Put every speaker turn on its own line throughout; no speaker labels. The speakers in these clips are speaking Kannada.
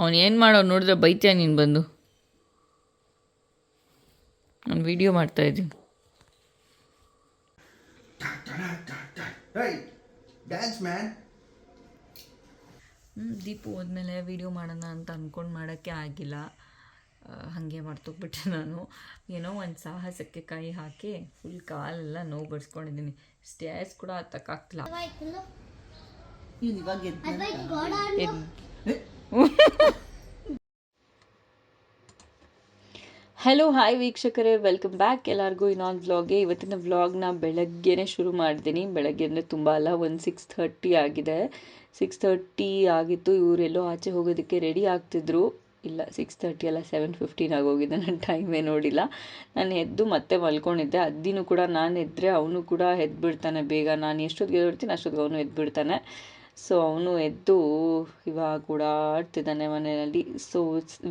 ಅವನು ಏನು ಮಾಡೋ ನೋಡಿದ್ರೆ ಬೈತ್ಯಾ ನೀನು ಬಂದು? ನಾನು ವಿಡಿಯೋ ಮಾಡ್ತಾ ಇದ್ದೀನಿ.
ಹ್ಞೂ dance man.
ದೀಪು ಹೋದ್ಮೇಲೆ ವಿಡಿಯೋ ಮಾಡೋಣ ಅಂತ ಅಂದ್ಕೊಂಡು ಮಾಡೋಕ್ಕೆ ಆಗಿಲ್ಲ. ಹಾಗೆ ಮರ್ತೋಗ್ಬಿಟ್ಟೆ ನಾನು. ಏನೋ ಒಂದು ಸಾಹಸಕ್ಕೆ ಕೈ ಹಾಕಿ ಫುಲ್ ಕಾಲೆಲ್ಲ ನೋವು ಬಡಿಸ್ಕೊಂಡಿದ್ದೀನಿ. ಸ್ಟೇರ್ಸ್ ಕೂಡ ಹತ್ತಕ್ಕಾಗ್ತಿಲ್ಲ. ಹಲೋ ಹಾಯ್ ವೀಕ್ಷಕರೇ. ವೆಲ್ಕಮ್ ಬ್ಯಾಕ್ ಎಲ್ಲರಿಗೂ ಇನ್ನೊಂದು ವ್ಲಾಗ್ಗೆ ಇವತ್ತಿನ ವ್ಲಾಗ್ನ ಬೆಳಗ್ಗೆನೇ ಶುರು ಮಾಡಿದ್ದೀನಿ ಬೆಳಗ್ಗೆ ಅಂದರೆ ತುಂಬ ಅಲ್ಲ, ಒಂದು ಸಿಕ್ಸ್ ಥರ್ಟಿ ಆಗಿದೆ. ಸಿಕ್ಸ್ ಥರ್ಟಿ ಆಗಿತ್ತು. ಇವರೆಲ್ಲೋ ಆಚೆ ಹೋಗೋದಕ್ಕೆ ರೆಡಿ ಆಗ್ತಿದ್ರು. ಇಲ್ಲ ಸಿಕ್ಸ್ ತರ್ಟಿ ಅಲ್ಲ ಸೆವೆನ್ ಫಿಫ್ಟೀನ್ ಆಗೋಗಿದೆ ನನ್ನ ಟೈಮೇ ನೋಡಿಲ್ಲ. ನಾನು ಎದ್ದು ಮತ್ತೆ ಮಲ್ಕೊಂಡಿದ್ದೆ. ಅದ್ದಿನೂ ಕೂಡ ನಾನು ಎದ್ದರೆ ಅವನು ಕೂಡ ಎದ್ಬಿಡ್ತಾನೆ ಬೇಗ. ನಾನು ಎಷ್ಟೊತ್ತಿಗೆ ಎದ್ಬಿಡ್ತೀನಿ ಅಷ್ಟೊತ್ತಿಗೆ ಅವನು ಎದ್ಬಿಡ್ತಾನೆ. ಸೊ ಅವನು ಎದ್ದು ಇವಾಗ ಓಡಾಡ್ತಿದ್ದಾನೆ ಮನೆಯಲ್ಲಿ. ಸೊ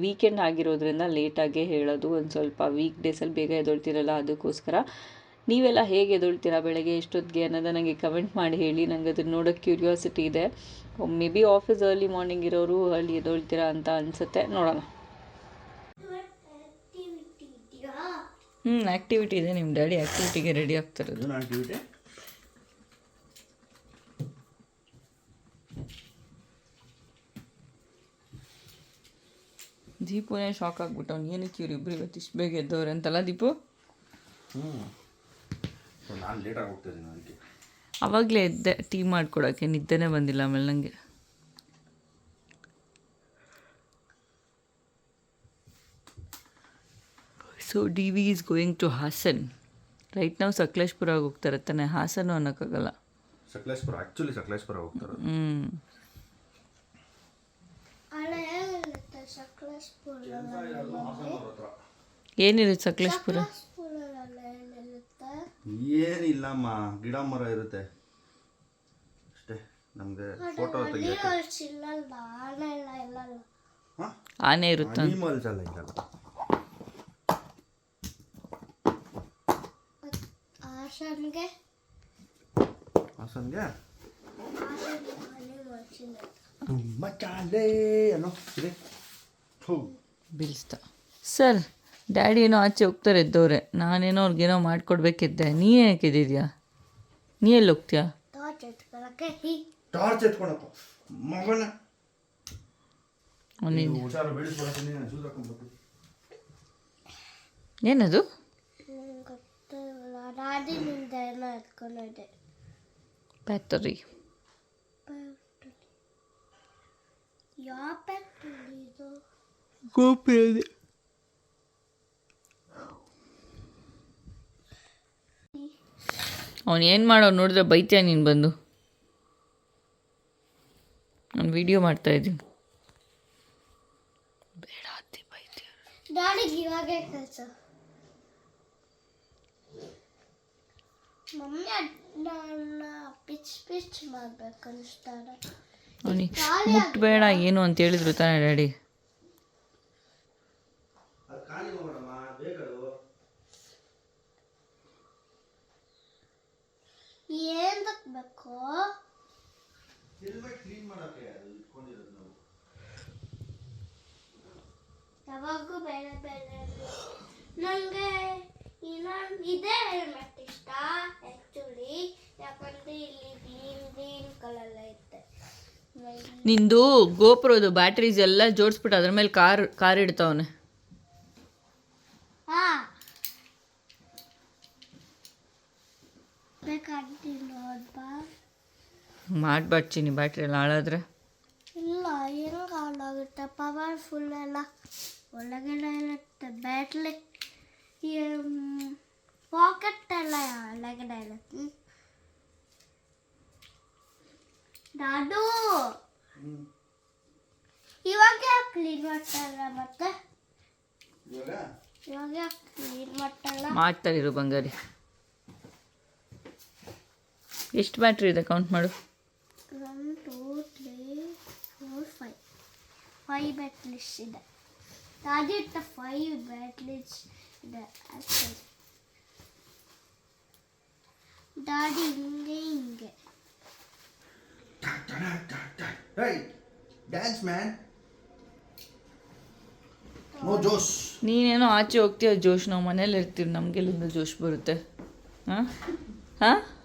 ವೀಕೆಂಡ್ ಆಗಿರೋದ್ರಿಂದ ಲೇಟಾಗೇ ಹೇಳೋದು. ಒಂದು ಸ್ವಲ್ಪ ವೀಕ್ ಡೇಸಲ್ಲಿ ಬೇಗ ಎದ್ದೊಳ್ತಿರಲ್ಲ ಅದಕ್ಕೋಸ್ಕರ. ನೀವೆಲ್ಲ ಹೇಗೆ ಎದ್ದೊಳ್ತೀರಾ ಬೆಳಗ್ಗೆ ಎಷ್ಟೊತ್ತಿಗೆ ಅನ್ನೋದು ನನಗೆ ಕಮೆಂಟ್ ಮಾಡಿ ಹೇಳಿ. ನನಗೆ ಅದನ್ನು ನೋಡೋಕ್ಕೆ ಕ್ಯೂರಿಯಾಸಿಟಿ ಇದೆ. Maybe office early morning ಇರೋರು ಅಲ್ಲಿ ಎದ್ದೊಳ್ತೀರಾ ಅಂತ ಅನಿಸುತ್ತೆ. ನೋಡೋಣ. ಹ್ಞೂ ಆ್ಯಕ್ಟಿವಿಟಿ ಇದೆ. ನಿಮ್ಮ ಡ್ಯಾಡಿ ಆ್ಯಕ್ಟಿವಿಟಿಗೆ ರೆಡಿ ಆಗ್ತಿರೋದು ದೀಪುನೇ ಶಾಕ್ ಆಗ್ಬಿಟ್ಟು ಅವ್ನು ಏನಕ್ಕೆ ಇವ್ರು ಇಬ್ಬರು ಇವತ್ತು ಇಷ್ಟು ಬೇಗ ಎದ್ದವ್ರೆ ಅಂತಲ್ಲ ದೀಪು?
ಹ್ಞೂ ನಾನು ಲೇಟಾಗಿ ಅದಕ್ಕೆ.
ಅವಾಗಲೇ ಎದ್ದೆ ಟೀ ಮಾಡ್ಕೊಡೋಕ್ಕೆ ನಿದ್ದೆನೇ ಬಂದಿಲ್ಲ ಆಮೇಲೆ ನನಗೆ so D V is going to Hassan right ನಾವು ಸಕಲೇಶ್ಪುರ ಹೋಗ್ತಾರೆ ತಾನೆ. ಹಾಸನು ಅನ್ನೋಕ್ಕಾಗಲ್ಲ
ಸಕಲೇಶ್ಪುರ ಆ್ಯಕ್ಚುಲಿ ಸಕಲೇಶ್ಪುರ ಹೋಗ್ತಾರೆ.
ಹ್ಞೂ ಏನಿರುತ್ತೆ ಸಕಲೇಶ್ಪುರ?
ಏನಿಲ್ಲಮ್ಮ ಗಿಡ ಮರ ಇರುತ್ತೆ. ಅಷ್ಟೇ ನಮಗೆ ಫೋಟೋ
ಆನೆ ಇರುತ್ತೆ
ಅನಿಮಲ್ಸ್ ಎಲ್ಲ ಇಲ್ಲಲ್ಲ.
ಆಶನ್ಗೆ
ಹಾಸನ್ಗೆ?
ಮಾಡ್ಸಿಲ್ಲ
ತುಂಬ ಚಾಲೆ ಅನ್ನೋ ಇದೆ. ಹೋ
ಬೀಳಿಸ್ತ. ಸರ್ ಡ್ಯಾಡಿ ಏನೋ ಆಚೆ ಹೋಗ್ತಾರೆ ಎದ್ದವ್ರೆ ನಾನೇನೋ ಅವ್ರಿಗೇನೋ ಮಾಡಿಕೊಡ್ಬೇಕಿದ್ದೆ. ನೀ ಏನಕ್ಕೆ ನೀ ಎಲ್ಲಿ ಹೋಗ್ತೀಯಾ?
ಟಾರ್ಚ್
ಎತ್ಕೊಳಪ್ಪ ಮಗನ.
ಏನದು? ಬ್ಯಾಟರಿ
ಯಾವ ಇದು?
ಗೋಪಿ ಇದೆ ಅವನು ಏನು ಮಾಡೋ ನೋಡಿದ್ರೆ ಬೈತ್ಯಾ ನೀನು ಬಂದು? ನಾನು ವಿಡಿಯೋ ಮಾಡ್ತಾ ಇದ್ದೀನಿ. ಬೇಡ ಅತ್ತಿ ಬೈತ್ಯ.
ಡ್ಯಾಡಿಗೆ ಇವಾಗೆ ಕೆಲಸ. ಮಮ್ಮಿ ಅದನ್ನ ಪಿಚ್ ಪಿಚ್ ಮಾಡ್ಬೇಕು ಅನಿಸ್ತಾರೆ
ಅವನಿಗೆ ಮುಟ್ಬೇಡ ಏನು ಅಂತ ಹೇಳಿದ್ರು ತಾನೇ ಡ್ಯಾಡಿ.
ಏನ್ ಬೇಕು?
ಹೆಲ್ಮೆಟ್ ಕ್ಲೀನ್ ಮಾಡೋಕ್ಕೆ ಇಟ್ಕೊಂಡಿರೋದು ನಾವು.
ಯಾವಾಗೂ ಬೇರೆ ಬೇರೆ ನನಗೆ ಇನ್ನೊಂದು ಇದೇ ಹೆಲ್ಮೆಟ್ ಇಷ್ಟ ಆ್ಯಕ್ಚುಲಿ ಯಾಕಂದ್ರೆ ಇಲ್ಲಿ ಗ್ರೀನ್ ಗ್ರೀನ್ ಕಲರ್ ಐತೆ
ನಿಂದು ಗೋಪುರದು ಬ್ಯಾಟ್ರೀಸ್ ಎಲ್ಲ ಜೋಡಿಸ್ಬಿಟ್ಟು ಅದ್ರ ಮೇಲೆ ಕಾರ್ ಕಾರ್ ಇಡ್ತಾವನೆ.
ಹಾ. ಬೇಕಾಗ್ತಿಲ್ಲ ಚಿನ್ನಿ
ಮಾಡ್ಬಾಡ್ತೀನಿ ಬ್ಯಾಟ್ರಿ ಎಲ್ಲ ಹಾಳಾದ್ರೆ.
ಇಲ್ಲ ಹೆಂಗೆ ಹಾಳಾಗುತ್ತೆ? ಪವರ್ಫುಲ್ ಎಲ್ಲ. ಒಳಗಡೆ ಇರುತ್ತೆ ಬ್ಯಾಟ್ರಿ ಪಾಕೆಟ್ ಎಲ್ಲ ಒಳಗಡೆ ಇರುತ್ತೆ. ದಾದು! ಇವಾಗ ಕ್ಲೀನ್ ಮಾಡ್ತಾರ ಮತ್ತೆ?
ಇವಾಗ?
ಇವಾಗ ಕ್ಲೀನ್ ಮಾಡ್ತಾರ
ಮಾಡ್ತಾರಿರು ಬಂಗಾರಿ. ಎಷ್ಟು ಬ್ಯಾಟ್ರಿ ಇದೆ ಕೌಂಟ್ ಮಾಡು.
One two three four five five batteries ಇದೆ. ತಾಜಿಟ್ಟ ಫೈವ್ ಬ್ಯಾಟ್ಲಿಸ್ ಇದೆ. ಆ್ಯಕ್ಚುಲಿ ದಾಡಿ ಹಿಂಗೆ ಹಿಂಗೆ.
Hey, man. ನೋ ಜೋಶ್
ನೀನೇನೋ ಆಚೆ ಹೋಗ್ತೀಯ ಜೋಶ್ ನಾವು ಮನೇಲಿ ಇರ್ತೀವಿ ನಮಗೆಲ್ಲಿಂದ ಜೋಶ್ ಬರುತ್ತೆ. ಹಾಂ? ಹಾಂ?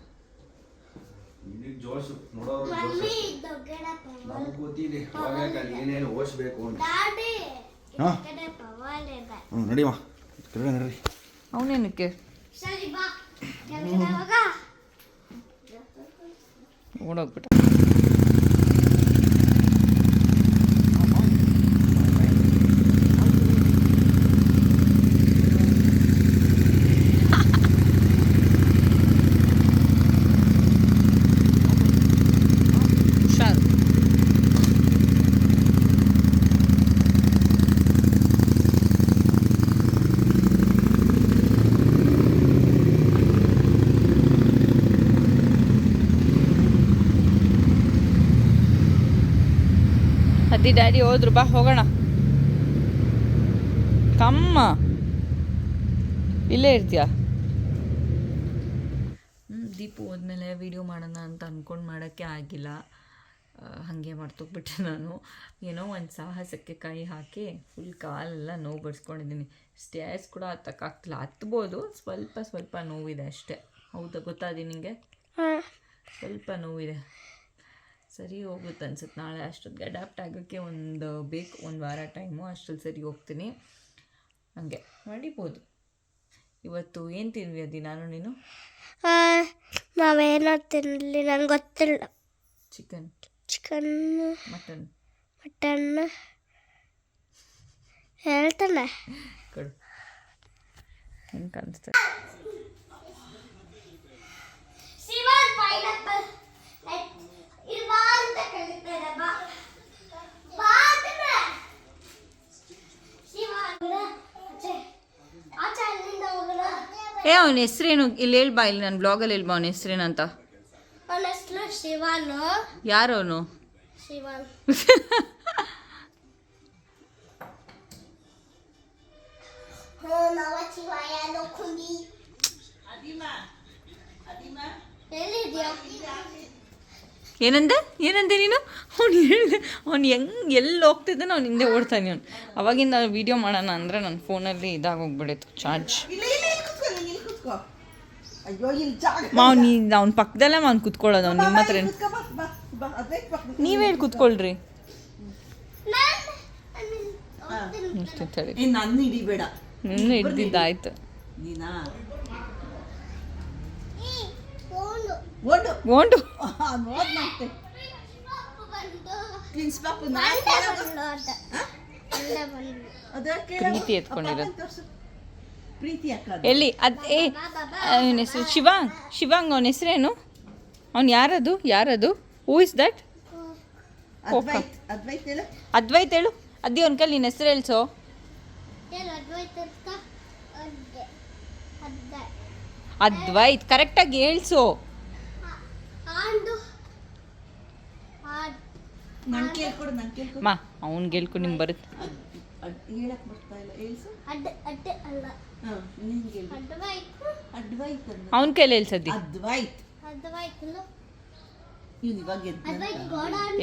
ಜೋಶ್ ನೋಡೋರು ನಮ್ಗೆ ಹೋಗಕ್ಕೆ ಅಲ್ಲಿ ಏನೇನು ಓಡಿಸ್ಬೇಕು ಅಂತ. ಹಾಂ? ಹ್ಞೂ ನಡಿಮ ಕೆಳಗೆ ನಡ್ರಿ
ಅವನೇನಕ್ಕೆ?
ಸರಿ ಬಾ. ಕೆಳಗಡೆ ಹೋಗ.
ಓಡೋಗ್ಬಿಟ್ಟ. ಅದಿ ಡ್ಯಾಡಿ ಹೋದ್ರು ಬಾ ಹೋಗೋಣ. ಕಮ್ಮ. ಇಲ್ಲೇ ಇರ್ತೀಯಾ? ದೀಪು ಹೋದ್ಮೇಲೆ ವಿಡಿಯೋ ಮಾಡೋಣ ಅಂತ ಅಂದ್ಕೊಂಡು ಮಾಡೋಕ್ಕೆ ಆಗಿಲ್ಲ. ಹಾಗೆ ಮರ್ತೋಗ್ಬಿಟ್ಟೆ ನಾನು. ಏನೋ ಒಂದು ಸಾಹಸಕ್ಕೆ ಕೈ ಹಾಕಿ ಫುಲ್ ಕಾಲೆಲ್ಲ ನೋವು ಬಡಿಸ್ಕೊಂಡಿದ್ದೀನಿ. ಸ್ಟೇರ್ಸ್ ಕೂಡ ಹತ್ತಕ್ಕಾಗ್ತಿಲ್ಲ ಹತ್ಬೋದು ಸ್ವಲ್ಪ ಸ್ವಲ್ಪ ನೋವಿದೆ ಅಷ್ಟೇ. ಹೌದಾ? ಗೊತ್ತಾದಿ ನಿಮಗೆ ಸ್ವಲ್ಪ ನೋವಿದೆ. ಸರಿ ಹೋಗುತ್ತೆ ಅನ್ಸುತ್ತೆ. ನಾಳೆ ಅಷ್ಟೊತ್ತಿಗೆ ಅಡಾಪ್ಟ್ ಆಗೋಕ್ಕೆ ಒಂದು ಬೇಕು ಒಂದು ವಾರ ಟೈಮು ಅಷ್ಟರಲ್ಲಿ ಸರಿ ಹೋಗ್ತೀನಿ. ಹಂಗೆ ಮಾಡಿಬೋದು ಇವತ್ತು ಏನು ತಿನ್ವಿ ಅದಿ? ನಾನು ನೀನು?
ನಾವೇನೋ ತಿನ್ನಲಿ ನಂಗೆ ಗೊತ್ತಿಲ್ಲ.
ಚಿಕನ್
ಚಿಕನ್
ಮಟನ್
ಮಟನ್ ಹೇಳ್ತಾನೆ.
ಕೊಡು. ಹೆಂಗೆ ಕಾಣಿಸ್ತಾ
ಶಿವನ್ ಪೈನಾಪಲ್ ಇಲ್ವಾ ಅಂತ ಕರೀತಾರೆ ಬಾ ಬಾ ಅಂತಾನೆ. ಶಿವ ಅಂದ್ರೆ ಆಚೆ ಆಚೆ ಅಲ್ಲಿಂದ ಹೋಗೋಣ
ಏ ಅವನ ಹೆಸ್ರೇನು? ಇಲ್ಲಿ ಹೇಳ್ಬಾ ಇಲ್ಲಿ ನನ್ನ ಬ್ಲಾಗಲ್ಲಿ ಹೇಳ್ಬಾ ಅವನ ಹೆಸ್ರೇನಂತ
ಅವನ ಹೆಸರು ಶಿವಾನು.
ಯಾರು ಅವನು?
ಶಿವಾನ್. ಎಲ್ಲಿದ್ಯಾ?
ಏನಂದೆ? ಏನಂದೆ ನೀನು? ಅವ್ನು ಹೇಳಿದೆ ಅವ್ನು ಹೆಂಗೆ ಎಲ್ಲಿ ಹೋಗ್ತಿದ್ದಾನೆ ಅವ್ನು ಹಿಂದೆ ಓಡ್ತಾನೆ ಅವ್ನು. ಅವಾಗಿಂದ ವೀಡಿಯೋ ಮಾಡೋಣ ಅಂದರೆ ನನ್ನ ಫೋನಲ್ಲಿ ಇದಾಗೋಗ್ಬಿಡಿತ್ತು ಚಾರ್ಜ್ ಅವ್ನ ಪಕ್ಕದಲ್ಲೇ ಅವ್ನು ಕುತ್ಕೊಳ್ಳೋದು ಅವ್ನು ನಿಮ್ಮ ಹತ್ರ
ಕುತ್ಕೊ ಬಾ, ಬಾ, ಬಾ, ಅದೇ ಪಕ್ಕ-
ನೀವೇ ಹೇಳಿ ಕುತ್ಕೊಳ್ರಿ.
ನಾನು
ನಿನ್ನ
ಹಿಡ್ದಿದ್ದಾಯ್ತು
ನೀನಾ
ಫೋನು
ಓಡು.
ಓಂಡು.
ಓದ್
ಮಾಡ್ತೆ.
ಪ್ರಿನ್ಸ್ ಪಾಪು
ಪ್ರೀತಿ ಎತ್ಕೊಂಡಿರೋದು.
ಪ್ರೀತಿ ಅಕ್ಕ ಅದು.
ಎಲ್ಲಿ? ಅದು ಏ ಅವನ ಹೆಸರು ಶಿವಾಂಗ್ ಶಿವಾಂಗ್ ಅವನ ಹೆಸರೇನು? ಅವ್ನು ಯಾರದು? ಯಾರದು? Who is that
Advait Advait ಹೇಳು.
ಅದೇ ಅವ್ನ ಕೈಲಿ ನಿನ್ನ ಹೆಸರು ಹೇಳ್ಸೋ.
ಅದ್ವೈತ್
ಕರೆಕ್ಟಾಗಿ ಹೇಳ್ಸು. ಮಾ ಅವ್ನಿಗೆ ಗೆಲ್ಕು ನಿಮ್ಗೆ ಬರುತ್ತೆ.
ಹೇಳಕ್ ಬರ್ತಾ ಇಲ್ಲ. ಹೇಳ್ಸು.
ಅಡ್ಡ ಅಡ್ಡೆ ಅಲ್ಲ.
ಹಾ ನಿಂಗೆ
ಅವನ ಕೈಲಿ ಹೇಳ್ಸದ್ದಿ.
ಇವ್ನು ಇವಾಗ
ಅದ್ವೈತ್ ಗೋಡ ಅಂತ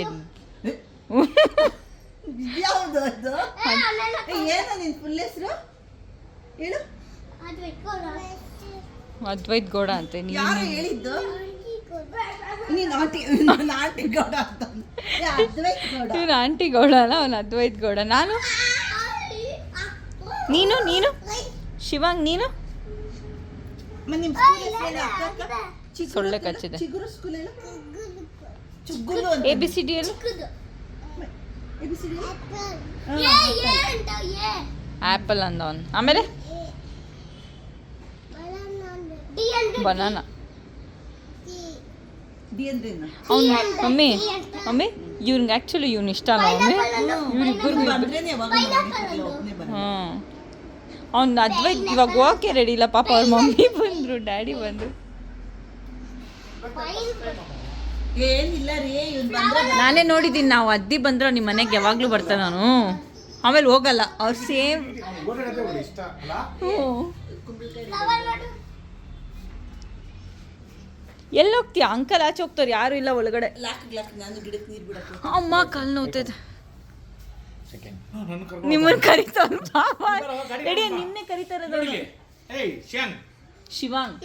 ಯಾವ್ದು ಅದು?
ಏ, ಅಲ್ಲೆಲ್ಲ
ಏ, ಏನು ನಿನ್ ಫುಲ್ ಹೆಸರು? ಹೇಳು.
ಅದ್ವೈತ್ ಗೋಡ.
ಅದ್ವೈತ್ ಗೌಡ ಅಂತೆ. ನೀನು
ಯಾರು ಹೇಳಿದ್ದು? ನೀನು ಆಂಟಿ ನಾನು ಆಂಟಿ ಗೌಡ ಅಂತ. ಅಂದೆ. ಅದ್ವೈತ್ ಗೌಡ.
ಇವನು ಆಂಟಿ ಗೌಡ ಅಲ್ಲ ಅವನು ಅದ್ವೈತ್ ಗೌಡ. ನಾನು? ನೀನು ನೀನು? ಶಿವಾಂಗ್ ನೀನು. ಸೊಳ್ಳೆ ಕಚ್ಚಿದೆ.
ಚಿಗುರು ಸ್ಕೂಲ್ ಹೇಳು ಚುಗ್ಗುಲು ಅಂತ
A B C D
L
apple ಅಂದ ಅವನು. ಆಮೇಲೆ? ಬನಾನ. ಅವ್ನು ಮಮ್ಮಿ. ಮಮ್ಮಿ ಇವ್ನಿಗೆ ಆ್ಯಕ್ಚುಲಿ ಇವ್ನು ಇಷ್ಟ ಅಲ್ಲ. ಮಮ್ಮಿ
ಬರ
ಹ್ಞೂ. ಅವ್ನು ಅದ್ವೈತ್ ಇವಾಗ ಓಕೆ ರೆಡಿ ಇಲ್ಲ ಪಾಪ ಅವ್ರ ಮಮ್ಮಿ ಬಂದರು ಡ್ಯಾಡಿ ಬಂದರು.
ಏನಿಲ್ಲ ರೀ ಇವ್ನು ಬಂದ್ರೆ
ನಾನೇ ನೋಡಿದ್ದೀನಿ ನಾವು ಅದ್ದಿ ಬಂದ್ರೆ ನಿಮ್ಮ ಮನೆಗೆ ಯಾವಾಗಲೂ ಬರ್ತಾನೆ ನಾನು. ಆಮೇಲೆ ಹೋಗಲ್ಲ ಅವ್ರು ಸೇಮ್ ಎಲ್ಲಿ ಹೋಗ್ತೀಯ ಅಂಕಲ್ ಆಚೆ ಹೋಗ್ತಾರೆ ಯಾರು ಇಲ್ಲ ಒಳಗಡೆ. ಅಮ್ಮ ಕಾಲು ನೋವ್ತೈತೆ ನಿಮ್ಮನ್ನ ಕರೀತಾರ. ರೆಡಿ ನಿನ್ನೆ ಕರೀತಾರ ಶಿವಾಂಗ್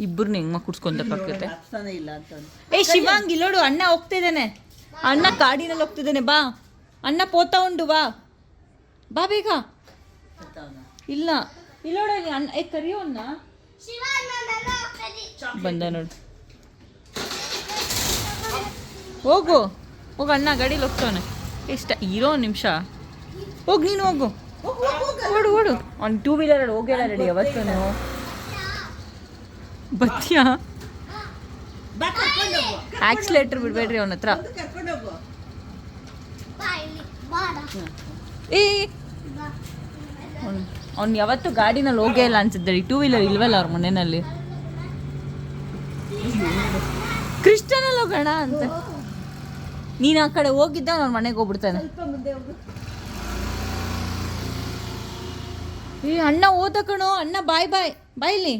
ಇಬ್ಬರು ಹೆಂಗ್ ಕುಡ್ಸ್ಕೊಂಡಕ್ಕಾಗತ್ತೆ
ಹತ್ತಾನೆ ಇಲ್ಲ ಅಂತ
ಏ ಶಿವಾಂಗ್ ಇಲ್ಲೋಡು ಅಣ್ಣ ಹೋಗ್ತಿದ್ದಾನೆ ಅಣ್ಣ ಕಾಡಿನಲ್ಲಿ ಹೋಗ್ತಿದ್ದಾನೆ ಬಾ. ಅಣ್ಣ ಪೋತಾ ಉಂಡು ಬಾ. ಬಾ ಬೇಗ. ಇಲ್ಲ. ಇಲ್ಲ ನೋಡಿ ಅಣ್ಣ ಏ ಕರಿಯೋ ಅಣ್ಣ
ಶಿವ ನಾನೆಲ್ಲ ಹೋಗ್ತಾ ಇದ್ದೀನಿ
ಬಂದ ನೋಡು. ಹೋಗು. ಹೋಗು ಅಣ್ಣ ಗಾಡೀಲಿ ಹೋಗ್ತಾವನೆ. ಇಷ್ಟ ಇರೋ ನಿಮಿಷ. ಹೋಗಿ ನೀನು ಹೋಗು. ಓಡು ಓಡು. ಅವ್ನು ಟೂ ವೀಲರ್ ಹೋಗ್ಯಾರ ರೆಡಿ ಅವತ್ತು. ಬತ್ತೀಯಾ ಆಕ್ಸಿಲೇಟರ್ ಬಿಡಬೇಡ್ರಿ ಅವನ ಹತ್ರ.
ಬಂದು ಕರ್ಕೊಂಡು ಹೋಗು.
ಬಾ ಬಾಡ
ಏ. ಅವ್ನು ಯಾವತ್ತೂ ಗಾಡಿನಲ್ಲಿ ಹೋಗೇ ಇಲ್ಲ ಅನ್ಸುತ್ತೆ. ಟೂ ವೀಲರ್ ಇಲ್ವಲ್ಲ ಅವ್ರ ಮನೆಯಲ್ಲಿ? ಕ್ರಿಶ್ಚನಲ್ಲಿ ಹೋಗೋಣ ಅಂತ. ನೀನು ಆ ಕಡೆ ಹೋಗಿದ್ದ ಅವ್ನ ಮನೆಗೆ ಹೋಗ್ಬಿಡ್ತಾನೆ. ಏ ಅಣ್ಣ ಓದ ಕಣೋ. ಅಣ್ಣ ಬಾಯ್ ಬಾಯ್ ಬಾಯ್ಲಿ